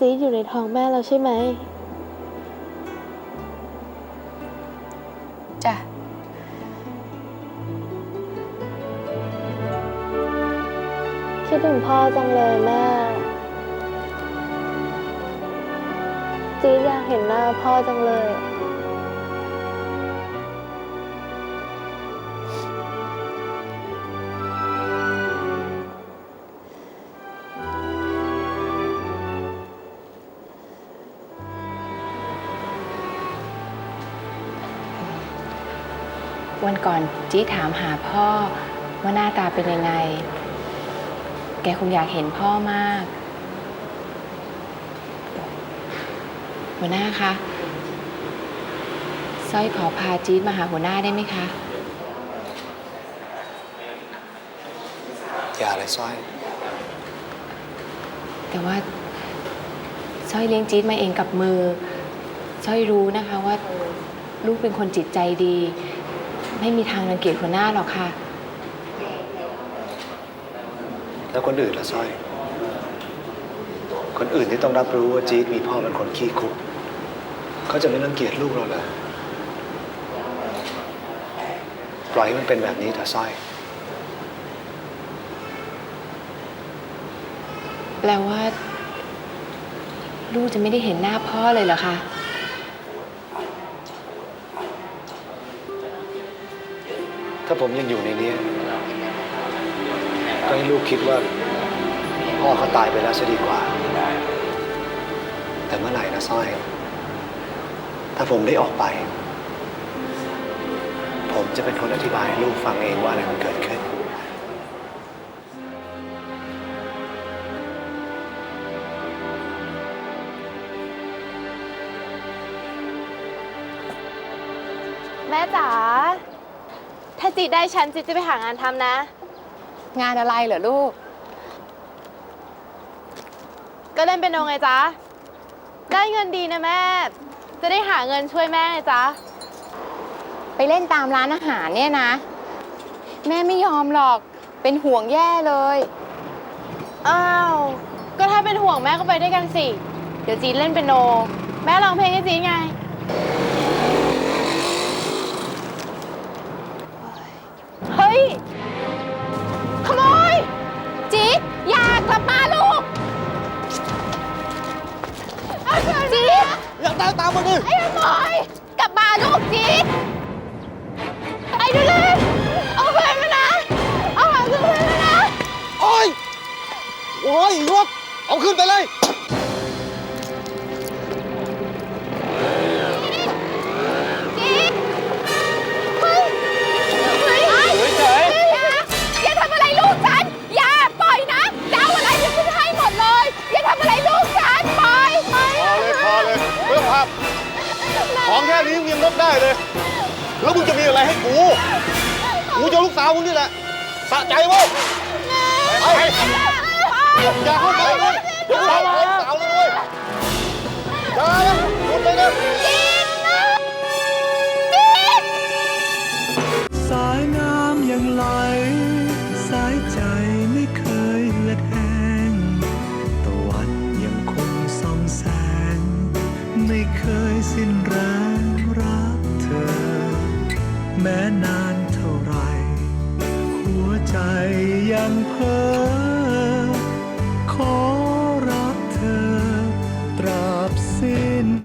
จี๊ดอยู่ในท้องแม่แล้วใช่ไหม จ้ะ คิดถึงพ่อจังเลยแม่ จี๊ดอยากเห็นหน้าพ่อจังเลย วันก่อนจี้ถามหาพ่อว่าหน้าตาเป็นยังไง แกคงอยากเห็นพ่อมากหัวหน้าคะสร้อยขอพาจี๊ดมาหาหัวหน้าได้ไหมคะ อย่าเลยสร้อย แต่ว่าสร้อยเลี้ยงจี๊ดมาเองกับมือสร้อยรู้นะคะว่า ลูกเป็นคนจิตใจดี ไม่มีทางรังเกียจหัวหน้าหรอกค่ะ แล้วคนอื่นล่ะสร้อย คนอื่นที่ต้องรับรู้ว่าจี๊ดมีพ่อเป็นคนขี้คุก เขาจะไม่รังเกียจลูกเราเลยปล่อยให้มันเป็นแบบนี้เถอะสร้อย แปลว่า ลูกจะไม่ได้เห็นหน้าพ่อเลยเหรอคะ ถ้าผมยังอยู่ในนี้ ก็ให้ลูกคิดว่า พ่อเขาตายไปแล้วจะดีกว่า แต่เมื่อไหร่นะสร้อย ถ้าผมได้ออกไป ผมจะเป็นคนอธิบายให้ลูกฟังเองว่าอะไรมันเกิดขึ้นแม่จ๋า ถ้าจีดได้ฉันจีดจะไปหางานทำนะ งานอะไรเหรอลูก ก็เล่นเป็นโนไงจ๊ะ ได้เงินดีนะแม่ จะได้หาเงินช่วยแม่ไงจ๊ะ ไปเล่นตามร้านอาหารเนี่ยนะ แม่ไม่ยอมหรอกเป็นห่วงแย่เลย อ้าว ก็ถ้าเป็นห่วงแม่ก็ไปด้วยกันสิ เดี๋ยวจีดเล่นเป็นโน แม่ร้องเพลงให้จีดไง ตามตามมาดิไอ้ขโมยกลับมาลูกจี๊ดไอ้ดูเลยเอาเพื่อนมานะ เอาหาเพื่อนมานะ โอ้ย โอ้ยยกเอาขึ้นไปเลย ค่นี้มึงยังลดได้เลย แล้วมึงจะมีอะไรให้กู กูจะเอาลูกสาวมึงนี่แหละ สะใจเว้ยไปอย่าเข้าไปเลยเดี๋ยวสาวมาสาวเลยเว้ยอย่านะหยุ ไม่เคยสิ้นแรงรักเธอ แม้นานเท่าไร หัวใจยังเพ้อ